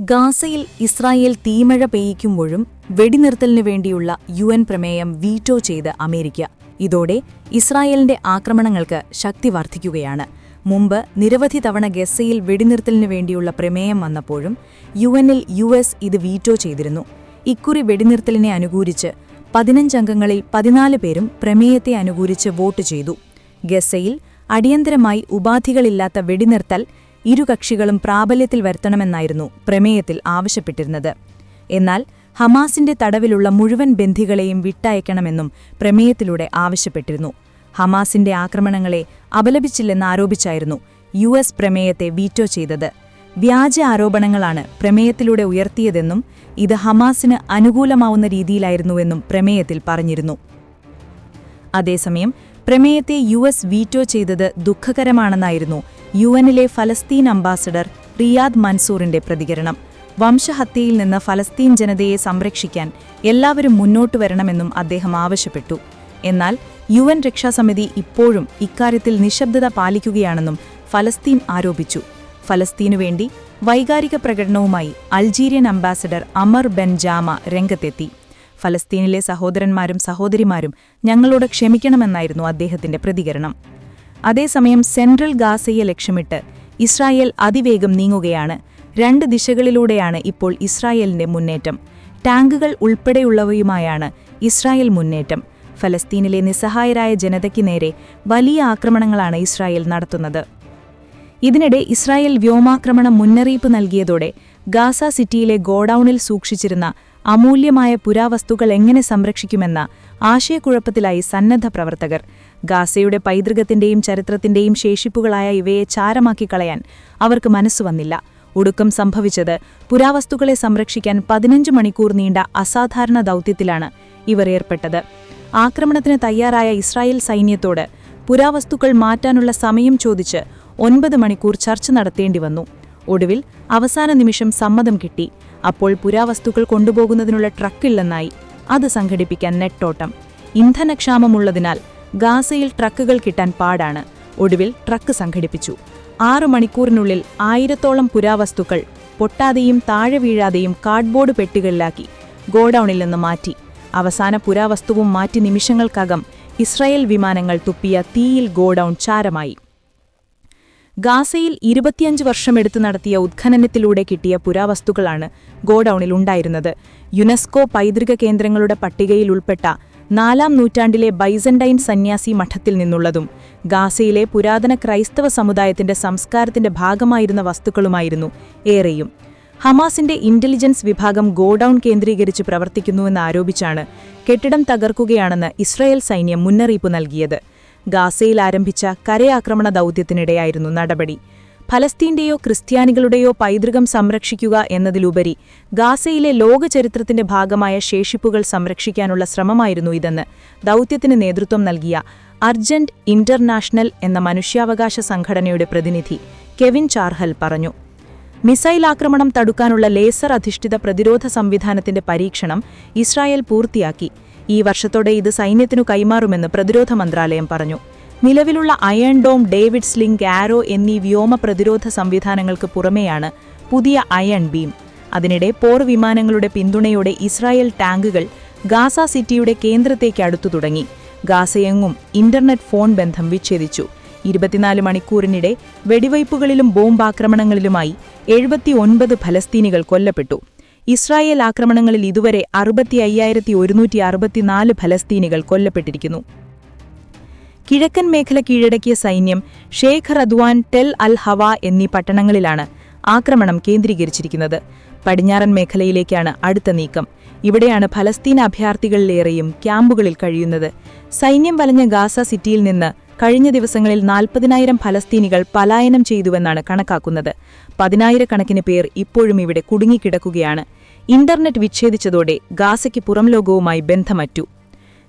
ഗാസയിൽ ഇസ്രായേൽ തീമഴ പെയ്യിക്കുമ്പോഴും വെടിനിർത്തലിനു വേണ്ടിയുള്ള യു എൻ പ്രമേയം വീറ്റോ ചെയ്ത് അമേരിക്ക. ഇതോടെ ഇസ്രായേലിന്റെ ആക്രമണങ്ങൾക്ക് ശക്തി വർദ്ധിക്കുകയാണ്. മുമ്പ് നിരവധി തവണ ഗസയിൽ വെടിനിർത്തലിനു വേണ്ടിയുള്ള പ്രമേയം വന്നപ്പോഴും യു എന്നിൽ യു എസ് ഇത് വീറ്റോ ചെയ്തിരുന്നു. ഇക്കുറി വെടിനിർത്തലിനെ അനുകൂലിച്ച് പതിനഞ്ചംഗങ്ങളിൽ പതിനാല് പേരും പ്രമേയത്തെ അനുകൂലിച്ച് വോട്ട് ചെയ്തു. ഗസയിൽ അടിയന്തരമായി ഉപാധികളില്ലാത്ത വെടിനിർത്തൽ ഇരു കക്ഷികളും പ്രാബല്യത്തിൽ വരുത്തണമെന്നായിരുന്നു പ്രമേയത്തിൽ ആവശ്യപ്പെട്ടിരുന്നത്. എന്നാൽ ഹമാസിന്റെ തടവിലുള്ള മുഴുവൻ ബന്ധികളെയും വിട്ടയക്കണമെന്നും പ്രമേയത്തിലൂടെ ആവശ്യപ്പെട്ടിരുന്നു. ഹമാസിന്റെ ആക്രമണങ്ങളെ അപലപിച്ചില്ലെന്നാരോപിച്ചായിരുന്നു യു എസ് പ്രമേയത്തെ വീറ്റോ ചെയ്തത്. വ്യാജ ആരോപണങ്ങളാണ് പ്രമേയത്തിലൂടെ ഉയർത്തിയതെന്നും ഇത് ഹമാസിന് അനുകൂലമാവുന്ന രീതിയിലായിരുന്നുവെന്നും പ്രമേയത്തിൽ പറഞ്ഞിരുന്നു. അതേസമയം പ്രമേയത്തെ യു എസ് വീറ്റോ ചെയ്തത് ദുഃഖകരമാണെന്നായിരുന്നു യു എനിലെ ഫലസ്തീൻ അംബാസഡർ റിയാദ് മൻസൂറിന്റെ പ്രതികരണം. വംശഹത്യയിൽ നിന്ന് ഫലസ്തീൻ ജനതയെ സംരക്ഷിക്കാൻ എല്ലാവരും മുന്നോട്ടു വരണമെന്നും അദ്ദേഹം ആവശ്യപ്പെട്ടു. എന്നാൽ യു എൻ രക്ഷാസമിതി ഇപ്പോഴും ഇക്കാര്യത്തിൽ നിശബ്ദത പാലിക്കുകയാണെന്നും ഫലസ്തീൻ ആരോപിച്ചു. ഫലസ്തീനുവേണ്ടി വൈകാരിക പ്രകടനവുമായി Algerian ambassador Amar Bendjama രംഗത്തെത്തി. ഫലസ്തീനിലെ സഹോദരന്മാരും സഹോദരിമാരും ഞങ്ങളോട് ക്ഷമിക്കണമെന്നായിരുന്നു അദ്ദേഹത്തിന്റെ പ്രതികരണം. അതേസമയം സെൻട്രൽ ഗാസയെ ലക്ഷ്യമിട്ട് ഇസ്രായേൽ അതിവേഗം നീങ്ങുകയാണ്. രണ്ട് ദിശകളിലൂടെയാണ് ഇപ്പോൾ ഇസ്രായേലിന്റെ മുന്നേറ്റം. ടാങ്കുകൾ ഉൾപ്പെടെയുള്ളവയുമായാണ് ഇസ്രായേൽ മുന്നേറ്റം. ഫലസ്തീനിലെ നിസ്സഹായരായ ജനതയ്ക്ക് നേരെ വലിയ ആക്രമണങ്ങളാണ് ഇസ്രായേൽ നടത്തുന്നത്. ഇതിനിടെ ഇസ്രായേൽ വ്യോമാക്രമണം മുന്നറിയിപ്പ് നൽകിയതോടെ ഗാസ സിറ്റിയിലെ ഗോഡൌണിൽ സൂക്ഷിച്ചിരുന്ന അമൂല്യമായ പുരാവസ്തുക്കൾ എങ്ങനെ സംരക്ഷിക്കുമെന്ന ആശയക്കുഴപ്പത്തിലായി സന്നദ്ധ പ്രവർത്തകർ. ഗാസയുടെ പൈതൃകത്തിന്റെയും ചരിത്രത്തിന്റെയും ശേഷിപ്പുകളായ ഇവയെ ചാരമാക്കി കളയാൻ അവർക്ക് മനസ്സു വന്നില്ല. ഒടുക്കം സംഭവിച്ചത് പുരാവസ്തുക്കളെ സംരക്ഷിക്കാൻ പതിനഞ്ച് മണിക്കൂർ നീണ്ട അസാധാരണ ദൗത്യത്തിലാണ് ഇവർ ഏർപ്പെട്ടത്. ആക്രമണത്തിന് തയ്യാറായ ഇസ്രായേൽ സൈന്യത്തോട് പുരാവസ്തുക്കൾ മാറ്റാനുള്ള സമയം ചോദിച്ച് ഒൻപത് മണിക്കൂർ ചർച്ച നടത്തേണ്ടി വന്നു. ഒടുവിൽ അവസാന നിമിഷം സമ്മതം കിട്ടി. അപ്പോൾ പുരാവസ്തുക്കൾ കൊണ്ടുപോകുന്നതിനുള്ള ട്രക്കില്ലെന്നായി. അത് സംഘടിപ്പിക്കാൻ നെട്ടോട്ടം. ഇന്ധനക്ഷാമമുള്ളതിനാൽ ഗാസയിൽ ട്രക്കുകൾ കിട്ടാൻ പാടാണ്. ഒടുവിൽ ട്രക്ക് സംഘടിപ്പിച്ചു. ആറു മണിക്കൂറിനുള്ളിൽ ആയിരത്തോളം പുരാവസ്തുക്കൾ പൊട്ടാതെയും താഴെ വീഴാതെയും കാർഡ്ബോർഡ് പെട്ടികളിലാക്കി ഗോഡൌണിൽ നിന്ന് മാറ്റി. അവസാന പുരാവസ്തുവും മാറ്റി നിമിഷങ്ങൾക്കകം ഇസ്രായേൽ വിമാനങ്ങൾ തുപ്പിയ തീയിൽ ഗോഡൌൺ ചാരമായി. ഗാസയിൽ ഇരുപത്തിയഞ്ച് വർഷമെടുത്ത് നടത്തിയ ഉത്ഖനനത്തിലൂടെ കിട്ടിയ പുരാവസ്തുക്കളാണ് ഗോഡൌണിൽ ഉണ്ടായിരുന്നത്. യുനെസ്കോ പൈതൃക കേന്ദ്രങ്ങളുടെ പട്ടികയിൽ ഉൾപ്പെട്ട നാലാം നൂറ്റാണ്ടിലെ ബൈസൻഡൈൻ സന്യാസി മഠത്തിൽ നിന്നുള്ളതും ഗാസയിലെ പുരാതന ക്രൈസ്തവ സമുദായത്തിന്റെ സംസ്കാരത്തിന്റെ ഭാഗമായിരുന്ന വസ്തുക്കളുമായിരുന്നു ഏറെയും. ഹമാസിന്റെ ഇന്റലിജൻസ് വിഭാഗം ഗോഡൌൺ കേന്ദ്രീകരിച്ച് പ്രവർത്തിക്കുന്നുവെന്ന് ആരോപിച്ചാണ് കെട്ടിടം തകർക്കുകയാണെന്ന് ഇസ്രായേൽ സൈന്യം മുന്നറിയിപ്പ് നൽകിയത്. ഗാസയിൽ ആരംഭിച്ച കരയാക്രമണ ദൗത്യത്തിനിടെയായിരുന്നു നടപടി. ഫലസ്തീന്റെയോ ക്രിസ്ത്യാനികളുടെയോ പൈതൃകം സംരക്ഷിക്കുക എന്നതിലുപരി ഗാസയിലെ ലോകചരിത്രത്തിന്റെ ഭാഗമായ ശേഷിപ്പുകൾ സംരക്ഷിക്കാനുള്ള ശ്രമമായിരുന്നു ഇതെന്ന് ദൗത്യത്തിന് നേതൃത്വം നൽകിയ അർജന്റ് ഇന്റർനാഷണൽ എന്ന മനുഷ്യാവകാശ സംഘടനയുടെ പ്രതിനിധി കെവിൻ ചാർഹൽ പറഞ്ഞു. മിസൈൽ ആക്രമണം തടുക്കാനുള്ള ലേസർ അധിഷ്ഠിത പ്രതിരോധ സംവിധാനത്തിന്റെ പരീക്ഷണം ഇസ്രായേൽ പൂർത്തിയാക്കി. ഈ വർഷത്തോടെ ഇത് സൈന്യത്തിനു കൈമാറുമെന്ന് പ്രതിരോധ മന്ത്രാലയം പറഞ്ഞു. നിലവിലുള്ള Iron Dome David Sling Arrow എന്നീ വ്യോമ പ്രതിരോധ സംവിധാനങ്ങൾക്ക് പുറമെയാണ് പുതിയ അയൺ ബീം അതിനിടെ പോർ വിമാനങ്ങളുടെ പിന്തുണയോടെ ഇസ്രായേൽ ടാങ്കുകൾ ഗാസ സിറ്റിയുടെ കേന്ദ്രത്തേക്ക് അടുത്തു തുടങ്ങി. ഗാസയെങ്ങും ഇന്റർനെറ്റ് ഫോൺ ബന്ധം വിച്ഛേദിച്ചു. ഇരുപത്തിനാല് മണിക്കൂറിനിടെ വെടിവയ്പ്പുകളിലും ബോംബാക്രമണങ്ങളിലുമായി എഴുപത്തിയൊൻപത് ഫലസ്തീനികൾ കൊല്ലപ്പെട്ടു. ഇസ്രായേൽ ആക്രമണങ്ങളിൽ ഇതുവരെ അറുപത്തി അയ്യായിരത്തി ഒരുന്നൂറ്റി അറുപത്തിനാല് ഫലസ്തീനികൾ കൊല്ലപ്പെട്ടിരിക്കുന്നു. കിഴക്കൻ മേഖല കീഴടക്കിയ സൈന്യം Sheikh Radwan Tel al Hawa എന്നീ പട്ടണങ്ങളിലാണ് ആക്രമണം കേന്ദ്രീകരിച്ചിരിക്കുന്നത്. പടിഞ്ഞാറൻ മേഖലയിലേക്കാണ് അടുത്ത നീക്കം. ഇവിടെയാണ് ഫലസ്തീൻ അഭയാർത്ഥികളിലേറെയും ക്യാമ്പുകളിൽ കഴിയുന്നത്. സൈന്യം വലഞ്ഞ ഗാസ സിറ്റിയിൽ നിന്ന് കഴിഞ്ഞ ദിവസങ്ങളിൽ നാൽപ്പതിനായിരം ഫലസ്തീനികൾ പലായനം ചെയ്തുവെന്നാണ് കണക്കാക്കുന്നത്. പതിനായിരക്കണക്കിന് പേർ ഇപ്പോഴും ഇവിടെ കുടുങ്ങിക്കിടക്കുകയാണ്. ഇന്റർനെറ്റ് വിച്ഛേദിച്ചതോടെ ഗാസയ്ക്ക് പുറം ലോകവുമായി ബന്ധമറ്റു.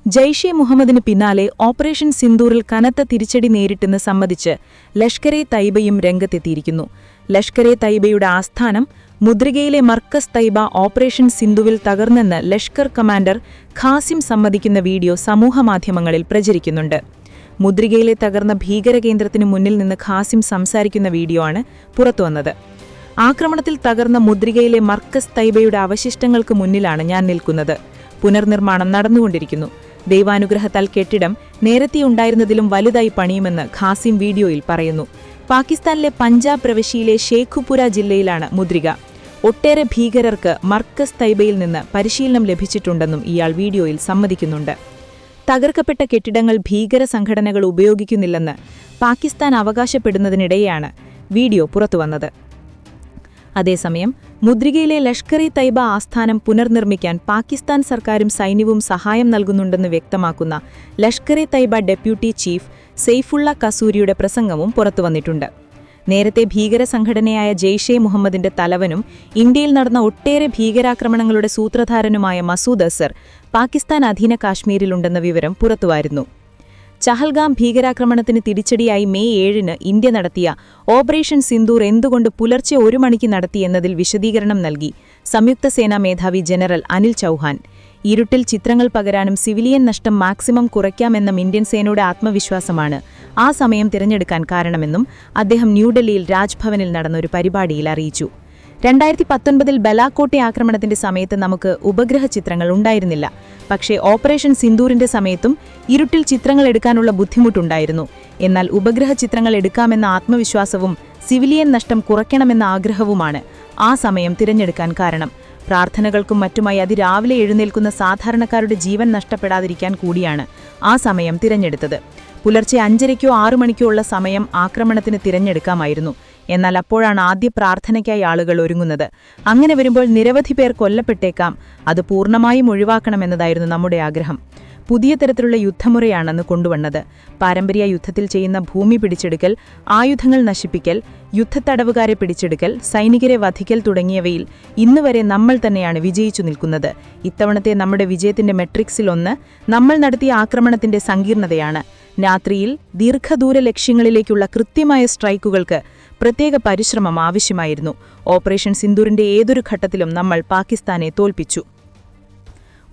ജയ്ഷെ മുഹമ്മദിന് പിന്നാലെ ഓപ്പറേഷൻ സിന്ദൂറിൽ കനത്ത തിരിച്ചടി നേരിട്ടെന്ന് സമ്മതിച്ച് ലഷ്കരെ തൈബയും രംഗത്തെത്തിയിരിക്കുന്നു. ലഷ്കരെ തൈബയുടെ ആസ്ഥാനം മുദ്രികയിലെ മർക്കസ് തൈബ ഓപ്പറേഷൻ സിന്ധുവിൽ തകർന്നെന്ന് ലഷ്കർ കമാൻഡർ ഖാസിം സമ്മതിക്കുന്ന വീഡിയോ സമൂഹമാധ്യമങ്ങളിൽ പ്രചരിക്കുന്നുണ്ട്. മുദ്രികയിലെ തകർന്ന ഭീകരകേന്ദ്രത്തിന് മുന്നിൽ നിന്ന് ഖാസിം സംസാരിക്കുന്ന വീഡിയോ ആണ് പുറത്തുവന്നത്. ആക്രമണത്തിൽ തകർന്ന മുദ്രികയിലെ മർക്കസ് തൈബയുടെ അവശിഷ്ടങ്ങൾക്ക് മുന്നിലാണ് ഞാൻ നിൽക്കുന്നത്. പുനർനിർമ്മാണം നടന്നുകൊണ്ടിരിക്കുന്നു. ദൈവാനുഗ്രഹത്താൽ കെട്ടിടം നേരത്തെ ഉണ്ടായിരുന്നതിലും വലുതായി പണിയുമെന്ന് ഖാസിം വീഡിയോയിൽ പറയുന്നു. പാകിസ്ഥാനിലെ പഞ്ചാബ് പ്രവിശ്യയിലെ ഷേഖുപുര ജില്ലയിലാണ് മുദ്രിക. ഒട്ടേറെ ഭീകരർക്ക് മർക്കസ് തൈബയിൽ നിന്ന് പരിശീലനം ലഭിച്ചിട്ടുണ്ടെന്നും ഇയാൾ വീഡിയോയിൽ സമ്മതിക്കുന്നുണ്ട്. തകർക്കപ്പെട്ട കെട്ടിടങ്ങൾ ഭീകര സംഘടനകൾ ഉപയോഗിക്കുന്നില്ലെന്ന് പാകിസ്ഥാൻ അവകാശപ്പെടുന്നതിനിടെയാണ് വീഡിയോ പുറത്തുവന്നത്. അതേസമയം മുദ്രികയിലെ ലഷ്കർ ഇ തൈബ ആസ്ഥാനം പുനർനിർമ്മിക്കാൻ പാകിസ്ഥാൻ സർക്കാരും സൈന്യവും സഹായം നൽകുന്നുണ്ടെന്ന് വ്യക്തമാക്കുന്ന ലഷ്കർ ഇ തൈബ ഡെപ്യൂട്ടി ചീഫ് സെയ്ഫുള്ള കസൂരിയുടെ പ്രസംഗവും പുറത്തുവന്നിട്ടുണ്ട് നേരത്തെ ഭീകര സംഘടനയായ ജെയ്ഷെ മുഹമ്മദിന്റെ തലവനും ഇന്ത്യയിൽ നടന്ന ഒട്ടേറെ ഭീകരാക്രമണങ്ങളുടെ സൂത്രധാരനുമായ മസൂദ് അസർ പാകിസ്ഥാൻ അധീന കാശ്മീരിലുണ്ടെന്ന വിവരം പുറത്തുവായിരുന്നു ചഹൽഗാം ഭീകരാക്രമണത്തിന് തിരിച്ചടിയായി മെയ് ഏഴിന് ഇന്ത്യ നടത്തിയ ഓപ്പറേഷൻ സിന്ദൂർ എന്തുകൊണ്ട് പുലർച്ചെ ഒരു മണിക്ക് നടത്തിയെന്നതിൽ വിശദീകരണം നൽകി. സംയുക്ത സേനാ മേധാവി ജനറൽ അനിൽ ചൌഹാൻ. ഇരുട്ടിൽ ചിത്രങ്ങൾ പകരാനും സിവിലിയൻ നഷ്ടം മാക്സിമം കുറയ്ക്കാമെന്ന ഇന്ത്യൻ സേനയുടെ ആത്മവിശ്വാസമാണ്. ആ സമയം തിരഞ്ഞെടുക്കാൻ കാരണമെന്നും അദ്ദേഹം ന്യൂഡൽഹിയിൽ രാജ്ഭവനിൽ നടന്ന ഒരു പരിപാടിയിൽ അറിയിച്ചു. രണ്ടായിരത്തി പത്തൊൻപതിൽ ബലാക്കോട്ടെ ആക്രമണത്തിന്റെ സമയത്ത് നമുക്ക് ഉപഗ്രഹ ചിത്രങ്ങൾ ഉണ്ടായിരുന്നില്ല. പക്ഷേ ഓപ്പറേഷൻ സിന്ദൂറിന്റെ സമയത്തും ഇരുട്ടിൽ ചിത്രങ്ങൾ എടുക്കാനുള്ള ബുദ്ധിമുട്ടുണ്ടായിരുന്നു. എന്നാൽ ഉപഗ്രഹ ചിത്രങ്ങൾ എടുക്കാമെന്ന ആത്മവിശ്വാസവും സിവിലിയൻ നഷ്ടം കുറയ്ക്കണമെന്ന ആഗ്രഹവുമാണ് ആ സമയം തിരഞ്ഞെടുക്കാൻ കാരണം. പ്രാർത്ഥനകൾക്കും മറ്റുമായി അതിരാവിലെ എഴുന്നേൽക്കുന്ന സാധാരണക്കാരുടെ ജീവൻ നഷ്ടപ്പെടാതിരിക്കാൻ കൂടിയാണ് ആ സമയം തിരഞ്ഞെടുത്തത്. പുലർച്ചെ അഞ്ചരയ്ക്കോ ആറു മണിക്കോ ഉള്ള സമയം ആക്രമണത്തിന് തിരഞ്ഞെടുക്കാമായിരുന്നു. എന്നാൽ അപ്പോഴാണ് ആദ്യ പ്രാർത്ഥനയ്ക്കായി ആളുകൾ ഒരുങ്ങുന്നത്. അങ്ങനെ വരുമ്പോൾ നിരവധി പേർ കൊല്ലപ്പെട്ടേക്കാം. അത് പൂർണമായും ഒഴിവാക്കണമെന്നതായിരുന്നു നമ്മുടെ ആഗ്രഹം. പുതിയ തരത്തിലുള്ള യുദ്ധമുറയാണെന്ന് കൊണ്ടുവന്നത്. പാരമ്പര്യ യുദ്ധത്തിൽ ചെയ്യുന്ന ഭൂമി പിടിച്ചെടുക്കൽ ആയുധങ്ങൾ നശിപ്പിക്കൽ യുദ്ധത്തടവുകാരെ പിടിച്ചെടുക്കൽ സൈനികരെ വധിക്കൽ തുടങ്ങിയവയിൽ ഇന്നുവരെ നമ്മൾ തന്നെയാണ് വിജയിച്ചു നിൽക്കുന്നത്. ഇത്തവണത്തെ നമ്മുടെ വിജയത്തിന്റെ മെട്രിക്സിലൊന്ന് നമ്മൾ നടത്തിയ ആക്രമണത്തിന്റെ സങ്കീർണതയാണ്. രാത്രിയിൽ ദീർഘദൂര ലക്ഷ്യങ്ങളിലേക്കുള്ള കൃത്യമായ സ്ട്രൈക്കുകൾക്ക് പ്രത്യേക പരിശ്രമം ആവശ്യമായിരുന്നു. ഓപ്പറേഷൻ സിന്ദൂറിന്റെ ഏതൊരു ഘട്ടത്തിലും നമ്മൾ പാകിസ്ഥാനെ തോൽപ്പിച്ചു.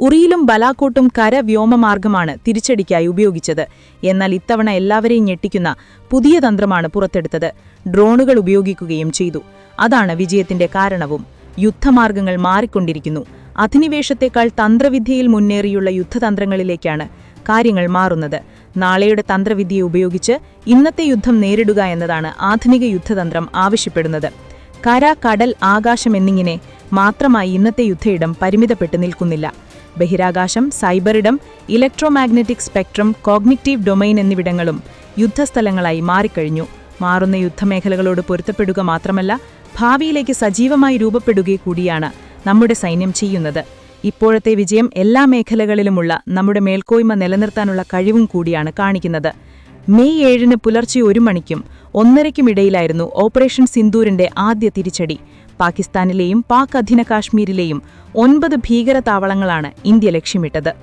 ഉറിയിലും ബലാക്കോട്ടും കരവ്യോമമാർഗമാണ് തിരിച്ചടിക്കായി ഉപയോഗിച്ചത്. എന്നാൽ ഇത്തവണ എല്ലാവരെയും ഞെട്ടിക്കുന്ന പുതിയ തന്ത്രമാണ് പുറത്തെടുത്തത്. ഡ്രോണുകൾ ഉപയോഗിക്കുകയും ചെയ്തു. അതാണ് വിജയത്തിന്റെ കാരണവും. യുദ്ധമാർഗങ്ങൾ മാറിക്കൊണ്ടിരിക്കുന്നു. അധിനിവേശത്തേക്കാൾ തന്ത്രവിദ്യയിൽ മുന്നേറിയുള്ള യുദ്ധതന്ത്രങ്ങളിലേക്കാണ് കാര്യങ്ങൾ മാറുന്നത്. നാളെയുടെ തന്ത്രവിദ്യയെ ഉപയോഗിച്ച് ഇന്നത്തെ യുദ്ധം നേരിടുക എന്നതാണ് ആധുനിക യുദ്ധതന്ത്രം ആവശ്യപ്പെടുന്നത്. കര കടൽ ആകാശം എന്നിങ്ങനെ മാത്രമായി ഇന്നത്തെ യുദ്ധയിടം പരിമിതപ്പെട്ടു നിൽക്കുന്നില്ല. ബഹിരാകാശം സൈബറിടം ഇലക്ട്രോമാഗ്നറ്റിക് സ്പെക്ട്രം കോഗ്നിറ്റീവ് ഡൊമൈൻ എന്നിവിടങ്ങളും യുദ്ധസ്ഥലങ്ങളായി മാറിക്കഴിഞ്ഞു. മാറുന്ന യുദ്ധമേഖലകളോട് പൊരുത്തപ്പെടുക മാത്രമല്ല ഭാവിയിലേക്ക് സജീവമായി രൂപപ്പെടുകയും കൂടിയാണ് നമ്മുടെ സൈന്യം ചെയ്യുന്നത്. ഇപ്പോഴത്തെ വിജയം എല്ലാ മേഖലകളിലുമുള്ള നമ്മുടെ മേൽക്കോയ്മ നിലനിർത്താനുള്ള കഴിവും കൂടിയാണ് കാണിക്കുന്നത്. മെയ് ഏഴിന് പുലർച്ചെ ഒരു മണിക്കും ഒന്നരയ്ക്കുമിടയിലായിരുന്നു ഓപ്പറേഷൻ സിന്ദൂരിന്റെ ആദ്യ തിരിച്ചടി. പാകിസ്ഥാനിലെയും പാക് അധീന കാശ്മീരിലെയും ഒൻപത് ഭീകര താവളങ്ങളാണ് ഇന്ത്യ ലക്ഷ്യമിട്ടത്.